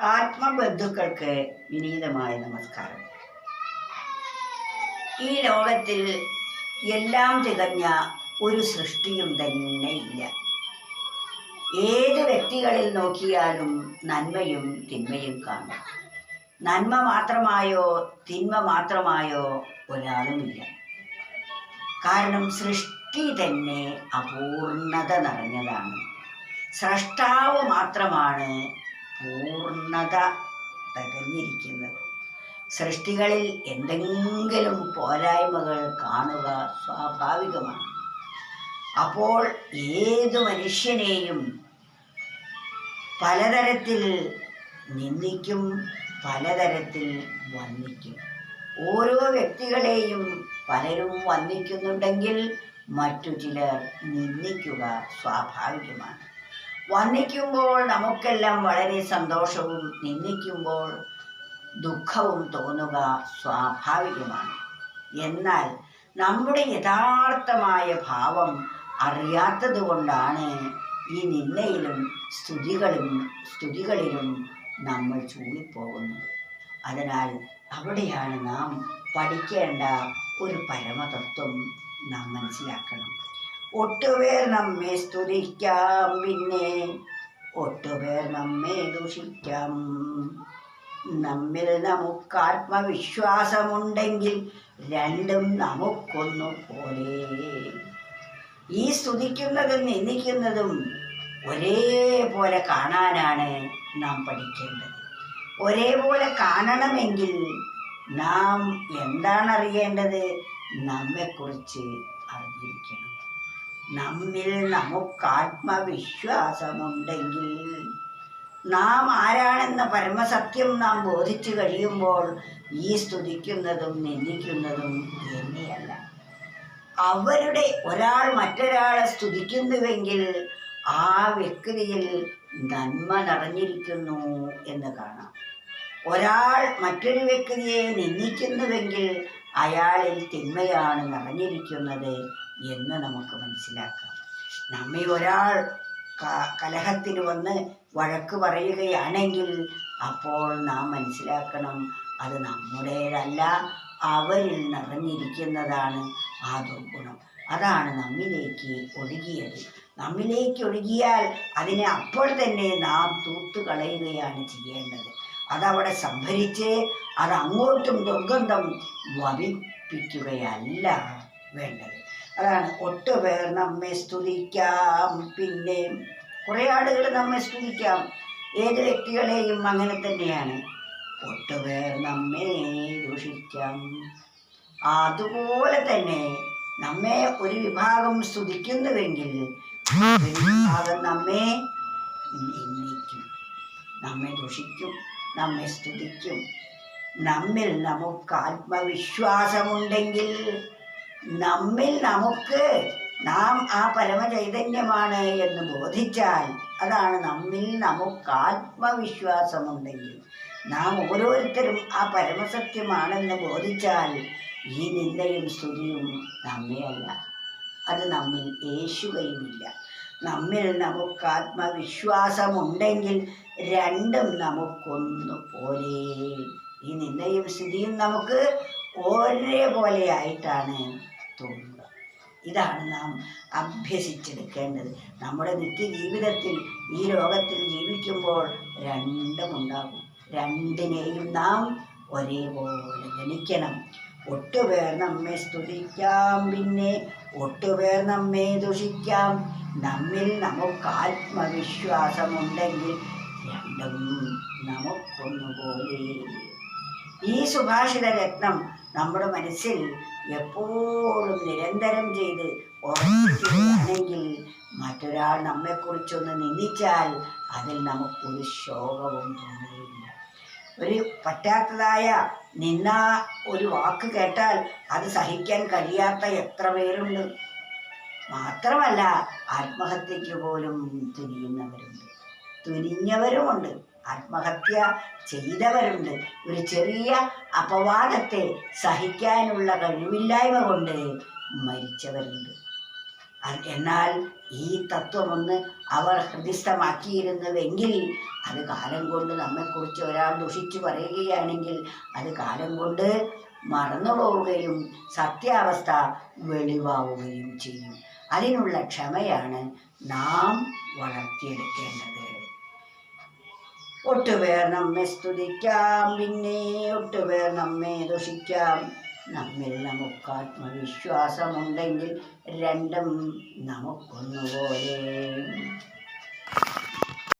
ആത്മബന്ധുക്കൾക്ക് വിനീതമായ നമസ്കാരം. ഈ ലോകത്തിൽ എല്ലാം തികഞ്ഞ ഒരു സൃഷ്ടിയും തന്നെ ഇല്ല ഏത് വ്യക്തികളിൽ നോക്കിയാലും നന്മയും തിന്മയും കാണും. നന്മ മാത്രമായോ തിന്മ മാത്രമായോ ഒരാളുമില്ല. കാരണം സൃഷ്ടി തന്നെ അപൂർണത നിറഞ്ഞതാണ്. സ്രഷ്ടാവ് മാത്രമാണ് പൂർണത തികഞ്ഞിരിക്കുന്നത്. സൃഷ്ടികളിൽ എന്തെങ്കിലും പോരായ്മകൾ കാണുക സ്വാഭാവികമാണ്. അപ്പോൾ ഏത് മനുഷ്യനെയും പലതരത്തിൽ നിന്ദിക്കും പലതരത്തിൽ വന്ദിക്കും. ഓരോ വ്യക്തികളെയും പലരും വന്ദിക്കുന്നുണ്ടെങ്കിൽ മറ്റു ചിലർ നിന്ദിക്കുക സ്വാഭാവികമാണ്. വന്ദിക്കുമ്പോൾ നമുക്കെല്ലാം വളരെ സന്തോഷവും നിന്ദിക്കുമ്പോൾ ദുഃഖവും തോന്നുക സ്വാഭാവികമാണ്. എന്നാൽ നമ്മുടെ യഥാർത്ഥമായ ഭാവം അറിയാത്തത് കൊണ്ടാണ് ഈ നിന്നയിലും സ്തുതികളും സ്തുതികളിലും നമ്മൾ ചൂളിപ്പോകുന്നത്. അതിനാൽ അവിടെയാണ് നാം പഠിക്കേണ്ട ഒരു പരമതത്വം നാം മനസ്സിലാക്കണം. ഒട്ടുപേർ നമ്മെ സ്തുതിക്കാം പിന്നെ ഒട്ടുപേർ നമ്മെ ദുഷിക്കാം. നമ്മിൽ നമുക്ക് ആത്മവിശ്വാസമുണ്ടെങ്കിൽ രണ്ടും നമുക്കൊന്നു പോലെ. ഈ സ്തുതിക്കുന്നതും നിന്ദിക്കുന്നതും ഒരേപോലെ കാണാനാണ് നാം പഠിക്കേണ്ടത്. ഒരേപോലെ കാണണമെങ്കിൽ നാം എന്താണ് അറിയേണ്ടത് നമ്മെക്കുറിച്ച് അറിഞ്ഞിരിക്കണം. നമ്മിൽ നമുക്ക് ആത്മവിശ്വാസമുണ്ടെങ്കിൽ നാം ആരാണെന്ന പരമസത്യം നാം ബോധിച്ചു കഴിയുമ്പോൾ ഈ സ്തുതിക്കുന്നതും നിന്ദിക്കുന്നതും എന്നെയല്ല. അവരുടെ ഒരാൾ മറ്റൊരാളെ സ്തുതിക്കുന്നുവെങ്കിൽ ആ വ്യക്തിയിൽ നന്മ നിറഞ്ഞിരിക്കുന്നു എന്ന് കാണാം. ഒരാൾ മറ്റൊരു വ്യക്തിയെ നിന്ദിക്കുന്നുവെങ്കിൽ അയാളിൽ തിന്മയാണ് നിറഞ്ഞിരിക്കുന്നത് എന്ന് നമുക്ക് മനസ്സിലാക്കാം. നമ്മെ ഒരാൾ കലഹത്തിന് വന്ന് വഴക്ക് പറയുകയാണെങ്കിൽ അപ്പോൾ നാം മനസ്സിലാക്കണം അത് നമ്മുടേതല്ല അവരിൽ നിറഞ്ഞിരിക്കുന്നതാണ് ആ ദുർഗുണം അതാണ് നമ്മിലേക്ക് ഒഴുകിയത്. നമ്മിലേക്ക് ഒഴുകിയാൽ അതിനെ അപ്പോൾ തന്നെ നാം തൂത്തു കളയുകയാണ് ചെയ്യേണ്ടത്. അതവിടെ സംഭരിച്ച് അത് അങ്ങോട്ടും ദുർഗന്ധം വമിപ്പിക്കുകയല്ല വേണ്ടത്. ഒട്ടുപേർ നമ്മെ സ്തുതിക്കാം. പിന്നെ കുറേ ആളുകൾ നമ്മെ സ്തുതിക്കാം. ഏത് വ്യക്തികളെയും അങ്ങനെ തന്നെയാണ്. ഒട്ടുപേർ നമ്മെ ദൂഷിക്കാം. അതുപോലെ തന്നെ നമ്മെ ഒരു വിഭാഗം സ്തുതിക്കുന്നുവെങ്കിൽ വിഭാഗം നമ്മെ നിന്ദിക്കും നമ്മെ ദുഷിക്കും നമ്മെ സ്തുതിക്കും. നമ്മിൽ നമുക്ക് ആത്മവിശ്വാസമുണ്ടെങ്കിൽ നമ്മിൽ നമുക്ക് നാം ആ പരമചൈതന്യമാണ് എന്ന് ബോധിച്ചാൽ അതാണ് നമ്മിൽ നമുക്ക് ആത്മവിശ്വാസമുണ്ടെങ്കിൽ നാം ഓരോരുത്തരും ആ പരമസത്യമാണെന്ന് ബോധിച്ചാൽ ഈ നിന്ദയും സ്തുതിയും നമ്മയല്ല. അത് നമ്മിൽ യേശുകയുമില്ല നമ്മിൽ നമുക്ക് ആത്മവിശ്വാസമുണ്ടെങ്കിൽ രണ്ടും നമുക്കൊന്നു പോലെ. ഈ നിന്ദയും സ്ഥിതിയും നമുക്ക് ഒരേപോലെ ആയിട്ടാണ് തോന്നുക ഇതാണ് നാം അഭ്യസിച്ചെടുക്കേണ്ടത്. നമ്മുടെ നിത്യജീവിതത്തിൽ ഈ ലോകത്തിൽ ജീവിക്കുമ്പോൾ രണ്ടും ഉണ്ടാകും രണ്ടിനെയും നാം ഒരേപോലെ ഗണിക്കണം ഒട്ടുപേർ നമ്മെ സ്തുതിക്കാം പിന്നെ ഒട്ടുപേർ നമ്മെ ദുഷിക്കാം. നമ്മിൽ നമുക്ക് ആത്മവിശ്വാസമുണ്ടെങ്കിൽ രണ്ടും നമുക്കൊന്നുപോലെ ഈ സുഭാഷിത രത്നം നമ്മുടെ മനസ്സിൽ എപ്പോഴും നിരന്തരം ചെയ്ത് ഉറപ്പിക്കുകയാണെങ്കിൽ മറ്റൊരാൾ നമ്മെക്കുറിച്ചൊന്ന് നിന്ദിച്ചാൽ അതിൽ നമുക്കൊരു ശോകവും തോന്നുകയില്ല ഒരു പറ്റാത്തതായ നിന്ന ഒരു വാക്ക് കേട്ടാൽ അത് സഹിക്കാൻ കഴിയാത്ത എത്ര പേരുണ്ട്. മാത്രമല്ല ആത്മഹത്യക്ക് പോലും തുനിയുന്നവരുണ്ട്. തുനിഞ്ഞവരുമുണ്ട്. ആത്മഹത്യ ചെയ്തവരുണ്ട്. ഒരു ചെറിയ അപവാദത്തെ സഹിക്കാനുള്ള കഴിവില്ലായ്മ കൊണ്ട് മരിച്ചവരുണ്ട്. എന്നാൽ ഈ തത്വം ഒന്ന് അവർ ഹൃദിസ്ഥമാക്കിയിരുന്നുവെങ്കിൽ അത് കാലം കൊണ്ട് നമ്മെക്കുറിച്ച് ഒരാൾ ദുഷിച്ചു പറയുകയാണെങ്കിൽ അത് കാലം കൊണ്ട് മറന്നു പോവുകയും സത്യാവസ്ഥ വെളിവാവുകയും ചെയ്യും. അതിനുള്ള ക്ഷമയാണ് നാം വളർത്തിയെടുക്കേണ്ടത്. ഒട്ടുപേർ നമ്മെ സ്തുതിക്കാം പിന്നെ ഒട്ടുപേർ നമ്മെ ദുഷിക്കാം. നമ്മിൽ നമുക്ക് ആത്മവിശ്വാസമുണ്ടെങ്കിൽ രണ്ടും നമുക്കൊന്നുപോലെ.